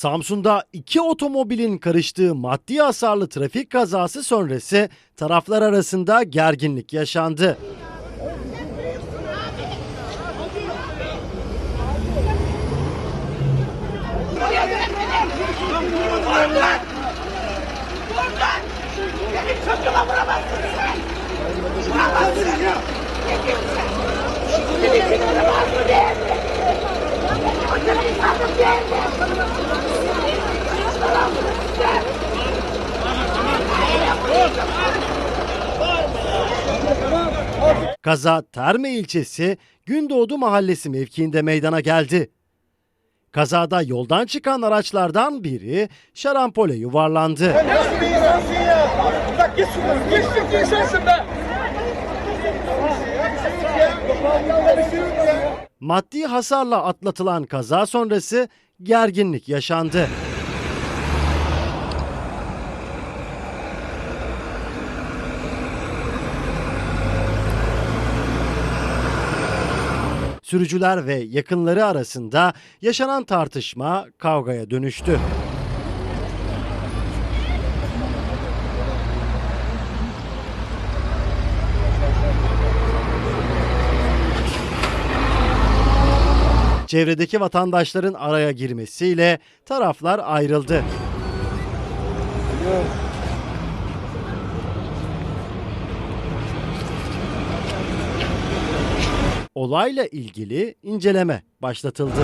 Samsun'da iki otomobilin karıştığı maddi hasarlı trafik kazası sonrası taraflar arasında gerginlik yaşandı. Kaza Terme ilçesi Gündoğdu Mahallesi mevkiinde meydana geldi. Kazada yoldan çıkan araçlardan biri şarampole yuvarlandı. Nasıl bir insansın ya? Bak git şuradan. Git bir insansın be. Maddi hasarla atlatılan kaza sonrası gerginlik yaşandı. Sürücüler ve yakınları arasında yaşanan tartışma kavgaya dönüştü. Çevredeki vatandaşların araya girmesiyle taraflar ayrıldı. Olayla ilgili inceleme başlatıldı.